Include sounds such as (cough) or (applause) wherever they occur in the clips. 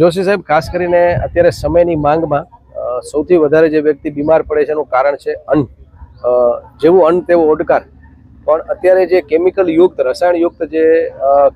જોશી સાહેબ, ખાસ કરીને અત્યારે સમયની માંગમાં સૌથી વધારે જે વ્યક્તિ બીમાર પડે છે એનું કારણ છે અન્ન. જેવું અન્ન તેવો ઓડકાર. પણ અત્યારે જે કેમિકલ યુક્ત, રસાયણ યુક્ત જે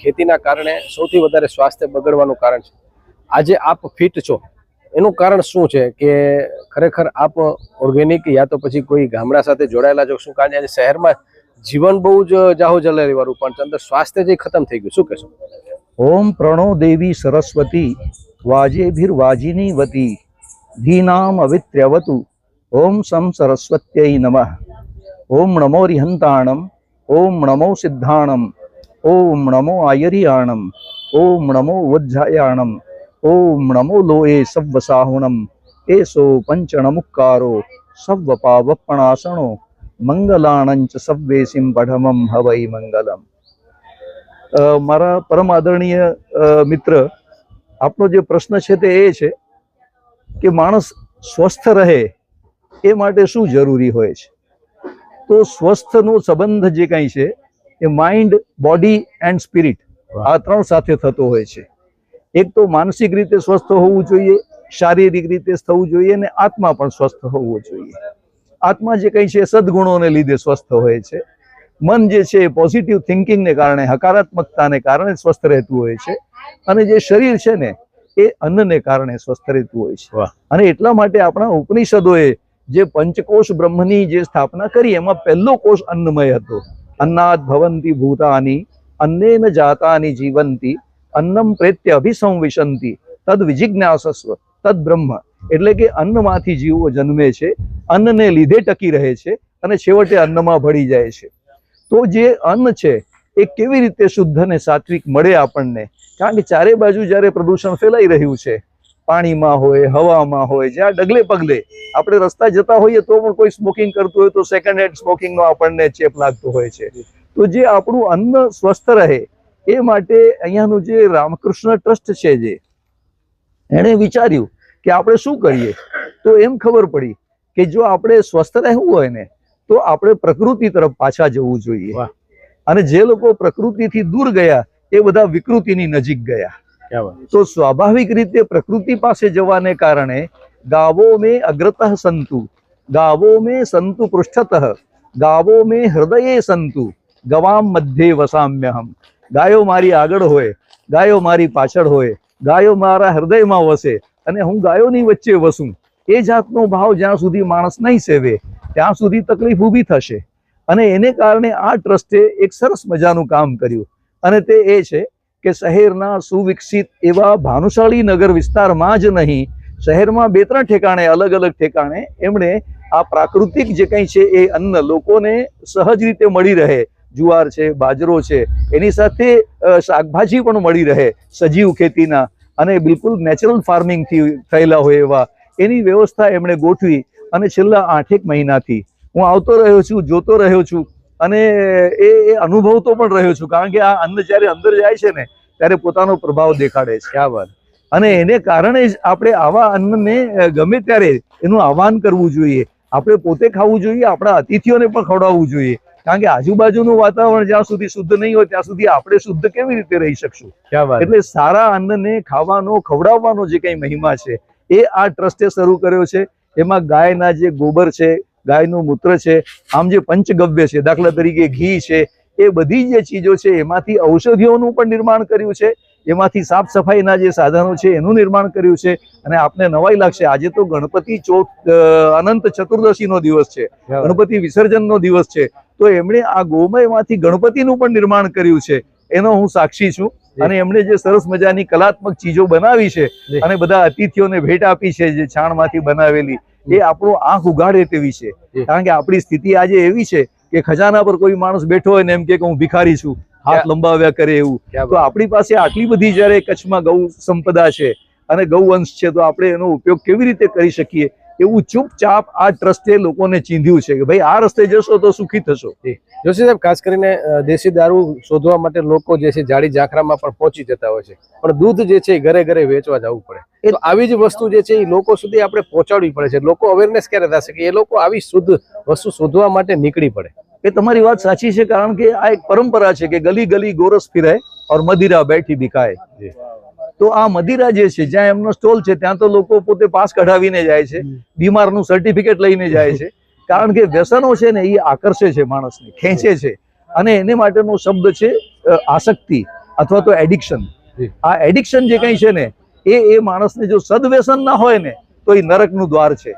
ખેતીના કારણે સૌથી વધારે સ્વાસ્થ્ય બગડવાનું કારણ છે. આજે આપ ફિટ છો. એનું કારણ શું છે કે ખરેખર આપ ઓર્ગેનિક યા તો પછી કોઈ ગામડા સાથે જોડાયેલા છો? શું કારણ આજે શહેરમાં જીવન બહુ જ જાહો જલારી વાળું પણ અંદર સ્વાસ્થ્ય જે ખતમ થઈ ગયું, શું કહેશો? ઓમ પ્રણો દેવી સરસ્વતી, વાજેભિર્વાજિની વતી, ધીનામ અવિત્ર્યવતુ ઓમ સમ સરસ્વત્યૈ નમઃ. ઓમ નમો રિહંતાણમ, ઓમ નમો સિદ્ધાણમ, ઓમ નમો આયરિયાણમ, ઓમ નમો વજ્જાયાણમ ઓમ નમો લોએ સવ્વસાહુણમ એસો પંચણમુક્કારો સવ્વ પાવપણાસણો મંગલાણંચ સવ્વેસિમ પઢમમ હવૈ મંગલમ. મારા પરમ આદરણીય મિત્ર આપનો જે પ્રશ્ન છે તે એ છે કે માણસ સ્વસ્થ રહે એ માટે શું જરૂરી હોય છે? તો સ્વસ્થનો સંબંધ જે કંઈ છે એ માઇન્ડ બોડી એન્ડ સ્પિરિટ આ ત્રણ સાથે થતો હોય છે. એક તો માનસિક રીતે સ્વસ્થ હોવું જોઈએ શારીરિક રીતે થવું જોઈએ અને આત્મા પણ સ્વસ્થ હોવો જોઈએ. આત્મા જે કંઈ છે સદગુણોને લીધે સ્વસ્થ હોય છે. મન જે છે એ પોઝિટિવ થિંકિંગને કારણે હકારાત્મકતાને કારણે સ્વસ્થ રહેતું હોય છે. અને જે શરીર છે ને એ અન્નને કારણે સ્વસ્થ રહેતું હોય છે. અને એટલા માટે આપણા ઉપનિષદોએ જે પંચકોશ બ્રહ્મની જે સ્થાપના કરી એમાં પહેલો કોષ અન્નમય હતો. અન્નાદ ભવંતી ભૂતાની અન્નેન જાતાની જીવંતી અન્નમ પ્રેત્ય અભિસંવિશંતી તદ વિજિજ્ઞાસસ્વ તદ બ્રહ્મ. એટલે કે અન્નમાંથી જીવો જન્મે છે. અન્નને લીધે ટકી રહે છે અને છેવટે અન્નમાં ભળી જાય છે. તો જે અન્ન છે, એ કેવી રીતે શુદ્ધ અને સાત્વિક મળે આપણને? કારણ કે ચારે બાજુ જ્યારે પ્રદૂષણ ફેલાઈ રહ્યું છે, પાણીમાં હોય, હવામાં હોય, જ્યાં ડગલે પગલે આપણે રસ્તા જતા હોઈએ તો પણ કોઈ સ્મોકિંગ કરતું હોય તો સેકન્ડ હેન્ડ સ્મોકિંગનો આપણને ચેપ લાગતો હોય છે. તો જે આપણું અન્ન સ્વસ્થ રહે, એ માટે અહીંયાનું જે રામકૃષ્ણ ટ્રસ્ટ છે જે, એણે વિચાર્યું કે આપણે શું કરીએ? તો એમ ખબર પડી કે જો આપણે સ્વસ્થ રહેવું હોય ને તો આપણે પ્રકૃતિ તરફ પાછા જવું જોઈએ. અને જે લોકો પ્રકૃતિથી દૂર ગયા એ બધા વિકૃતિની નજીક ગયા. તો સ્વાભાવિક રીતે પ્રકૃતિ પાસે જવાને કારણે ગાવો મેં અગ્રત સંતુ ગાવો મેં સંતુ પૃષ્ઠત ગાવો મેં હૃદયે સંતુ ગવામ મધ્યે વસામ્યહમ. ગાયો મારી આગળ હોય ગાયો મારી પાછળ હોય ગાયો મારા હૃદયમાં વસે અને હું ગાયોની વચ્ચે વસું. એ જાતનો ભાવ જ્યાં સુધી માણસ નહીં સેવે ત્યાં સુધી તકલીફ ઊભી થશે. અને એને કારણે આ ટ્રસ્ટે એક સરસ મજાનું કામ કર્યું. અને તે એ છે કે શહેરના સુવિકસિત એવા ભાનુશાળી નગર વિસ્તારમાં જ નહીં, શહેરમાં બે ત્રણ ઠેકાણે, અલગ અલગ ઠેકાણે એમણે આ પ્રાકૃતિક જે કંઈ છે એ અન્ન લોકોને સહજ રીતે મળી રહે. જુવાર છે, બાજરો છે, એની સાથે શાકભાજી પણ મળી રહે સજીવ ખેતીના. અને બિલકુલ નેચરલ ફાર્મિંગથી થયેલા હોય એવા. એની વ્યવસ્થા એમણે ગોઠવી. અને છેલ્લા આઠેક મહિનાથી હું આવતો રહ્યો છું જોતો રહ્યો છું અને એ એ અનુભવતો પણ રહ્યો છું કારણ કે આ અન્ન જ્યારે અંદર જાય છે ને ત્યારે પોતાનો પ્રભાવ દેખાડે છે આ વાત. અને એને કારણે જ આપણે આવા અન્નને ગમે ત્યારે એનું આહવાન કરવું જોઈએ. આપણે પોતે ખાવું જોઈએ આપણા અતિથિઓને પણ ખવડાવવું જોઈએ. કારણ કે આજુબાજુનું વાતાવરણ જ્યાં સુધી શુદ્ધ નહીં હોય ત્યાં સુધી આપણે શુદ્ધ કેવી રીતે રહી શકશું? એટલે સારા અન્નને ખાવાનો ખવડાવવાનો જે કંઈ મહિમા છે એ આ ટ્રસ્ટે શરૂ કર્યો છે. એમાં ગાયના જે ગોબર છે ગાયનું મૂત્ર છે આમ જે પંચગવ્ય છે દાખલા તરીકે ઘી છે એ બધી જે ચીજો છે એમાંથી ઔષધિઓનું પણ નિર્માણ કર્યું છે. એમાંથી સાફ સફાઈના જે સાધનો છે એનું નિર્માણ કર્યું છે. અને આપને નવાઈ લાગશે આજે તો ગણપતિ ચોથ અનંત ચતુર્દશીનો દિવસ છે. ગણપતિ વિસર્જનનો દિવસ છે. તો એમણે આ ગોમયમાંથી ગણપતિનું પણ નિર્માણ કર્યું છે. એનો હું સાક્ષી છું. અને એમણે જે સરસ મજાની કલાત્મક ચીજો બનાવી છે અને બધા અતિથિઓને ભેટ આપી છે જે છાણમાંથી બનાવેલી એ આપણો આંખ ઉગાડે તેવી છે. કારણ કે આપણી સ્થિતિ આજે એવી છે કે ખજાના પર કોઈ માણસ બેઠો હોય ને એમ કે હું ભિખારી છું હાથ લંબાવ્યા કરે એવું. તો આપણી પાસે આટલી બધી જ્યારે કચ્છમાં ગૌ સંપદા છે અને ગૌવંશ છે તો આપણે એનો ઉપયોગ કેવી રીતે કરી શકીએ? એવું ચૂપચાપ આ ટ્રસ્ટે લોકોને ચીંધ્યું છે કે ભાઈ આ રસ્તે જશો તો સુખી થશો. જોશી સાહેબ ખાસ કરીને દેશી દારૂ શોધવા માટે લોકો જે છે જાડી ઝાખરામાં પણ પહોંચી જતા હોય છે. પણ દૂધ જે છે ઘરે ઘરે વેચવા જવું પડે. તો આવી જ વસ્તુ જે છે એ લોકો સુધી આપણે પહોંચાડવી પડે છે. લોકો અવેરનેસ ક્યારે થશે કે એ લોકો આવી શુદ્ધ વસ્તુ શોધવા માટે નીકળી પડે? એ તમારી વાત સાચી છે કારણ કે આ એક પરંપરા છે કે ગલી ગલી ગોરસ ફિરાય ઓર મદિરા બેઠી બિકાય તો આ મદિરા જે છે જ્યાં એમનો સ્ટોલ છે ત્યાં તો લોકો પોતે પાસ કઢાવીને જાય છે બીમારનું સર્ટિફિકેટ લઈને જાય છે. (laughs) કારણ કે વ્યસનો છે ને એ આકર્ષે છે માણસને ખેંચે છે. અને એને માટેનો શબ્દ છે આસક્તિ અથવા તો એડિક્શન આ એડિક્શન જે કંઈ છે ને એ એ માણસને જો સદવ્યસન ના હોય ને તો એ નરકનું દ્વાર છે.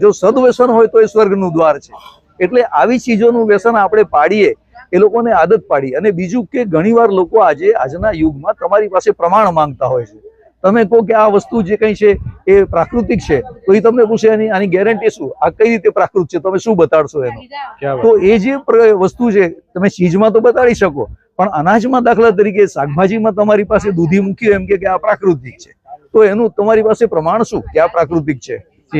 જો સદવ્યસન હોય તો એ સ્વર્ગનું દ્વાર છે. એટલે આવી ચીજોનું વ્યસન આપણે પાડીએ એ લોકોને આદત પાડી. અને બીજું કે ઘણીવાર લોકો આજે આજના યુગમાં તમારી પાસે પ્રમાણ માંગતા હોય છે. તમે કહો કે આ વસ્તુ જે કંઈ છે એ પ્રાકૃતિક છે તો એ તમને પૂછે એની આની ગેરંટી શું? આ કઈ રીતે પ્રાકૃત છે? તમે શું બતાડશો એનું? તો એ જે વસ્તુ છે તમે ચીજમાં તો બતાડી શકો પણ અનાજમાં દાખલા તરીકે શાકભાજીમાં તમારી પાસે દૂધી મૂક્યું એમ કે આ પ્રાકૃતિક છે. તો એનું તમારી પાસે પ્રમાણ શું? કે આ પ્રાકૃતિક છે.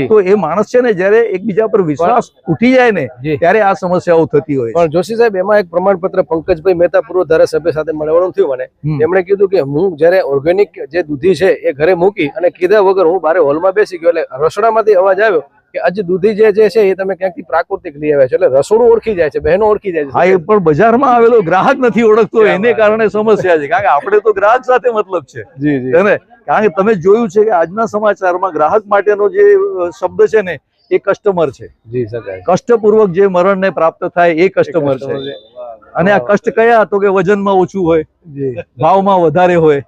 તો એ માણસ છે ને જયારે એકબીજા પર વિશ્વાસ ઉઠી જાય ને ત્યારે આ સમસ્યાઓ થતી હોય પણ જોશી સાહેબ એમાં એક પ્રમાણપત્ર પંકજભાઈ મહેતા પૂર્વ ધારાસભ્ય સાથે મળવાનું થયું મને. એમણે કીધું કે હું જ્યારે ઓર્ગેનિક જે દૂધી છે એ ઘરે મૂકી અને કીધા વગર હું બારે હોલમાં બેસી ગયો એટલે રસોડામાંથી અવાજ આવ્યો કે આજે દૂધી જે છે એ તમે ક્યાંકથી પ્રાકૃતિક લઈ આવ્યા છો? એટલે રસોડું ઓળખી જાય છે બહેનો ઓળખી જાય હા એ પણ બજારમાં આવેલો ગ્રાહક નથી ઓળખતો એને કારણે સમસ્યા છે. કારણ કે આપણે તો ગ્રાહક સાથે મતલબ છે. જી જી. કારણ કે તમે જોયું છે કે આજના સમાચારમાં ગ્રાહક માટેનો જે શબ્દ છે ને એ કસ્ટમર છે. જી સર કષ્ટપૂર્વક જે મરણને પ્રાપ્ત થાય એ કસ્ટમર છે. અને આ કષ્ટ કયા? તો કે વજનમાં ઓછું હોય ભાવમાં વધારે હોય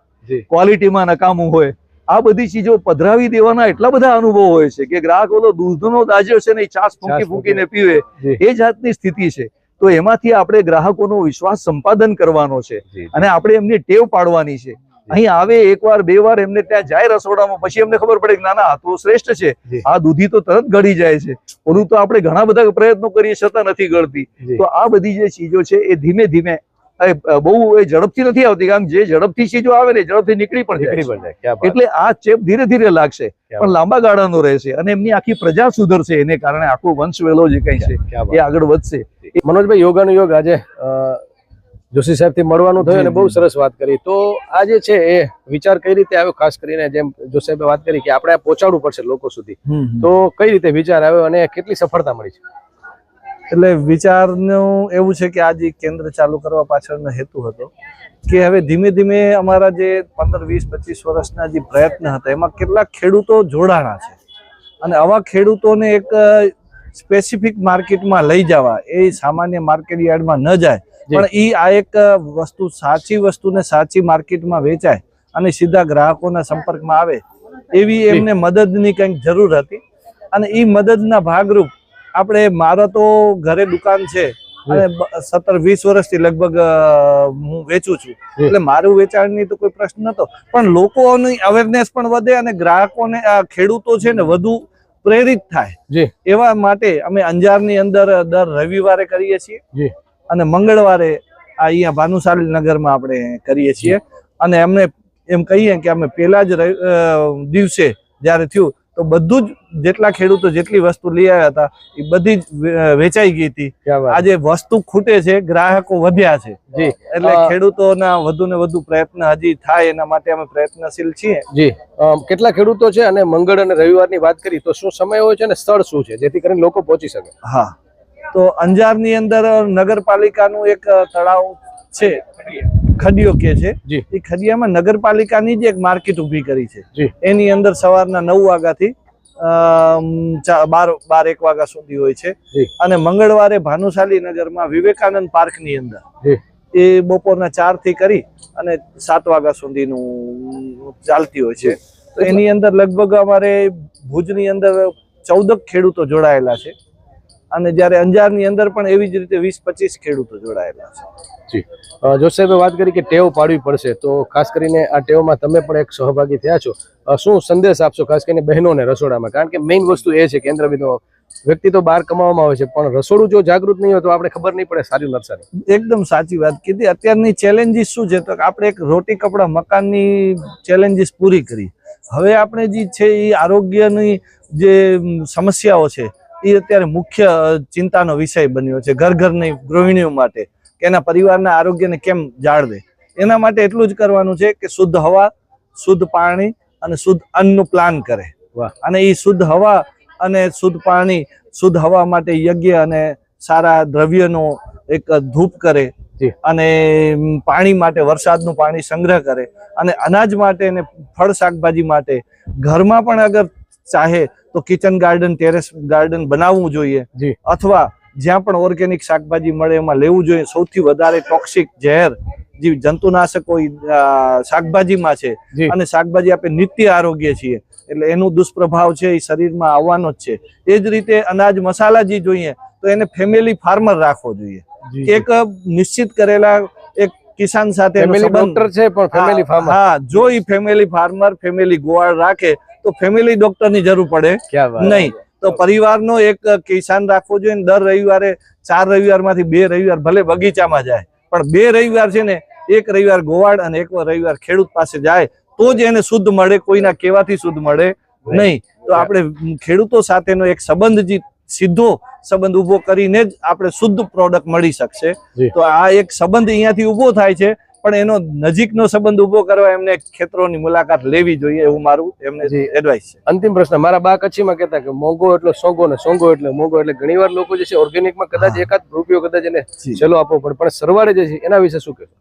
ક્વોલિટીમાં નકામું હોય. આ બધી ચીજો પધરાવી દેવાના એટલા બધા અનુભવ હોય છે કે ગ્રાહક ઓલો દૂધનો દાજ્યો છે ને છાસ ફૂંકી ફૂંકીને પીવે એ જાતની સ્થિતિ છે. તો એમાંથી આપણે ગ્રાહકોનો વિશ્વાસ સંપાદન કરવાનો છે અને આપણે એમની ટેવ પાડવાની છે. અહીં આવે એકવાર બે વાર એમને ત્યાં જાય રસોડામાં પછી એમને ખબર પડે કે ના ના તો શ્રેષ્ઠ છે. આ દૂધી તો તરત ગળી જાય છે. ઓલું તો આપણે ઘણા બધા પ્રયત્નો કરીએ છતાં નથી ગળતી. તો આ બધી જે ચીજો છે એ ધીમે ધીમે બહુ એ ઝડપથી નથી આવતી કારણ જે ઝડપથી ચીજો આવે ને ઝડપથી નીકળી પણ નીકળી. પણ જાય એટલે આ ચેપ ધીરે ધીરે લાગશે પણ લાંબા ગાળાનો રહેશે અને એમની આખી પ્રજા સુધરશે એને કારણે આખો વંશ વેલો જે કઈ છે એ આગળ વધશે. મનોજભાઈ યોગાનુયોગ આજે જોશી સાહેબથી મળવાનું થયું અને બહુ સરસ વાત કરી. તો આ જે છે એ વિચાર કઈ રીતે આવ્યો? ખાસ કરીને જેમ જોશી સાહેબે વાત કરી કે આપણે પહોંચાડવું પડશે લોકો સુધી. તો કઈ રીતે વિચાર આવ્યો અને કેટલી સફળતા મળી છે? એટલે વિચારનું એવું છે કે આજે કેન્દ્ર ચાલુ કરવા પાછળનો હેતુ હતો કે હવે ધીમે ધીમે અમારા જે પંદર વીસ પચીસ વર્ષના જે પ્રયત્ન હતા એમાં કેટલાક ખેડૂતો જોડાણા છે અને આવા ખેડૂતોને એક સ્પેસિફિક માર્કેટમાં લઈ જવા એ સામાન્ય માર્કેટ યાર્ડમાં ન જાય પણ એ આ એક વસ્તુ સાચી વસ્તુને સાચી માર્કેટમાં વેચાય અને સીધા ગ્રાહકોના સંપર્કમાં આવે એવી જી. એમને મદદની કંઈક જરૂર હતી અને એ મદદના ભાગરૂપ આપણે મારો તો ઘરે દુકાન છે અને સત્તર વીસ વર્ષથી લગભગ હું વેચું છું. એટલે મારું વેચાણની તો કોઈ પ્રશ્ન નતો. પણ લોકોની અવેરનેસ પણ વધે અને ગ્રાહકોને આ ખેડૂતો છે ને વધુ પ્રેરિત થાય. જી. એવા માટે અમે અંજારની અંદર દર રવિવારે કરીએ છીએ. અને મંગળવારે આ અહીંયા ભાનુશાલી નગરમાં આપણે કરીએ છીએ. અને એમને એમ કહીએ કે અમે પહેલા જ દિવસે જ્યારે થયું તો બધું જ જેટલા ખેડૂતો જેટલી વસ્તુ લઈ આવ્યા હતા એ બધી જ વેચાઈ ગઈ હતી. આજે વસ્તુ ખૂટે છે ગ્રાહકો વધ્યા છે. એટલે ખેડૂતોના વધુ ને વધુ પ્રયત્ન હજી થાય એના માટે અમે પ્રયત્નશીલ છીએ. જી. કેટલા ખેડૂતો છે અને મંગળ અને રવિવારની વાત કરી તો શું સમય હોય છે અને સ્થળ શું છે જેથી કરીને લોકો પહોંચી શકે? હા. તો અંજારની અંદર નગરપાલિકાનું એક તળાવ છે. ખડિયો કે છે. એ ખડિયામાં નગરપાલિકાની જ એક માર્કેટ ઊભી કરી છે. એની અંદર સવારના નવ વાગ્યાથી બાર બાર એક વાગ્યા સુધી હોય છે. અને મંગળવારે ભાનુશાલી નગરમાં વિવેકાનંદ પાર્કની અંદર. એ બપોરના ચારથી કરી અને સાત વાગ્યા સુધીનું ચાલતી હોય છે. તો એની અંદર લગભગ અમારે ભુજની અંદર ચૌદક ખેડૂતો જોડાયેલા છે. અને જ્યારે અંજારની અંદર પણ એવી જ રીતે વીસ પચીસ ખેડૂતો જોડાયેલા છે. જી. જોશી સાહેબે વાત કરી કે ટેવ પાડવી પડશે તો ખાસ કરીને આ ટેવમાં તમે પણ એક સહભાગી થયા છો. શું સંદેશ આપશો ખાસ કરીને બહેનોને રસોડામાં? કારણ કે મેઇન વસ્તુ એ છે કેન્દ્ર બિંદુ વ્યક્તિ તો બહાર કમાવામાં આવે છે પણ રસોડું જો જાગૃત નહીં હોય તો આપણે ખબર નહીં પડે સારી નરસારી એકદમ સાચી વાત કીધી. અત્યારની ચેલેન્જીસ શું છે? તો આપણે એક રોટી કપડા મકાનની ચેલેન્જીસ પૂરી કરી. હવે આપણે જે છે એ આરોગ્યની જે સમસ્યાઓ છે એ અત્યારે મુખ્ય ચિંતાનો વિષય બન્યો છે ઘર ઘરની ગૃહિણીઓ માટે કે એના પરિવારના આરોગ્યને કેમ જાળવે. એના માટે એટલું જ કરવાનું છે કે શુદ્ધ હવા શુદ્ધ પાણી અને શુદ્ધ અન્નનું પ્લાન કરે. અને એ શુદ્ધ હવા અને શુદ્ધ પાણી શુદ્ધ હવા માટે યજ્ઞ અને સારા દ્રવ્યનો એક ધૂપ કરે અને પાણી માટે વરસાદનું પાણી સંગ્રહ કરે. અને અનાજ માટે અને ફળ શાકભાજી માટે ઘરમાં પણ અગર ચાહે તો કિચન ગાર્ડન ટેરેસ ગાર્ડન બનાવવું જોઈએ. અથવા જ્યાં પણ ઓર્ગેનિક શાકભાજી મળે એમાં લેવું જોઈએ. સૌથી વધારે ટોક્સિક ઝેર જે જંતુનાશકો શાકભાજીમાં છે. અને શાકભાજી આપણે નિત્ય આરોગ્ય છીએ. એટલે એનું દુષ્પ્રભાવ છે એ શરીરમાં આવવાનો જ છે. એ જ રીતે અનાજ મસાલા જે જોઈએ તો એને ફેમિલી ફાર્મર રાખવો જોઈએ. એક નિશ્ચિત કરેલા એક કિસાન સાથે ફેમિલી ડોક્ટર છે પણ ફેમિલી ફાર્મર હા જો એ ફેમિલી ફાર્મર ફેમિલી ગોવાળ રાખે તો ફેમિલી ડોક્ટરની જરૂર પડે. નહીં. તો પરિવારનો એક કિસાન રાખવો જોઈએ દર રવિવારે ચાર રવિવારમાંથી બે રવિવાર ભલે બગીચામાં જાય પણ બે રવિવાર છે ને એક રવિવાર ગોવાળ અને એક રવિવાર ખેડૂત પાસે જાય તો જ એને શુદ્ધ મળે કોઈના કહેવાથી શુદ્ધ મળે નહીં. તો આપણે ખેડૂતો સાથેનો એક સંબંધ જે સીધો સંબંધ ઊભો કરીને જ આપણે શુદ્ધ પ્રોડક્ટ મળી શકશે. તો આ એક સંબંધ અહીંયાથી ઊભો થાય છે પણ એનો નજીકનો સંબંધ ઊભો કરવા એમને ખેતરોની મુલાકાત લેવી જોઈએ એવું મારું એમને એડવાઇસ છે. અંતિમ પ્રશ્ન મારા બા કચ્છીમાં કહેતા કે મોંઘો એટલો સોંગો ને સોંગો એટલે મોંઘો એટલે ઘણીવાર લોકો જે છે ઓર્ગેનિકમાં કદાચ એકાદ રૂપિયો કદાચ એને. છેલ્લો આપવો પડે. પણ સરવાળે જે છે એના વિશે શું કહેશો?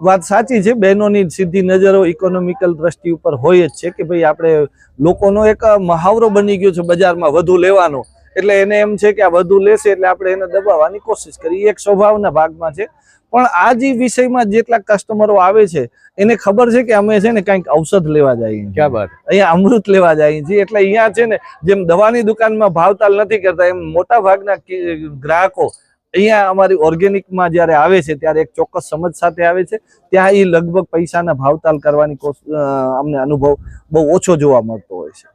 વાત સાચી છે બહેનોની સીધી નજરો ઇકોનોમિકલ દ્રષ્ટિ ઉપર હોય જ છે કે ભાઈ આપણે લોકોનો એક મહાવરો બની ગયો છે બજારમાં વધુ લેવાનો. એટલે એને એમ છે કે આ વધુ લેશે એટલે આપણે એને દબાવવાની કોશિશ કરી એક સ્વભાવના ભાગમાં છે. પણ આ જે વિષયમાં જેટલા કસ્ટમરો આવે છે એને ખબર છે કે અમે છે ને કંઈક ઔષધ લેવા જઈએ. ક્યાં વાત અહીંયા અમૃત લેવા જઈએ છીએ. એટલે અહીંયા છે ને જેમ દવાની દુકાનમાં ભાવતાલ નથી કરતા એમ મોટા ભાગના ગ્રાહકો અહીંયા અમારી ઓર્ગેનિકમાં જ્યારે આવે છે ત્યારે એક ચોક્કસ સમજ સાથે આવે છે. ત્યાં એ લગભગ પૈસાના ભાવતાલ કરવાની અમને અનુભવ બહુ ઓછો જોવા મળતો હોય છે.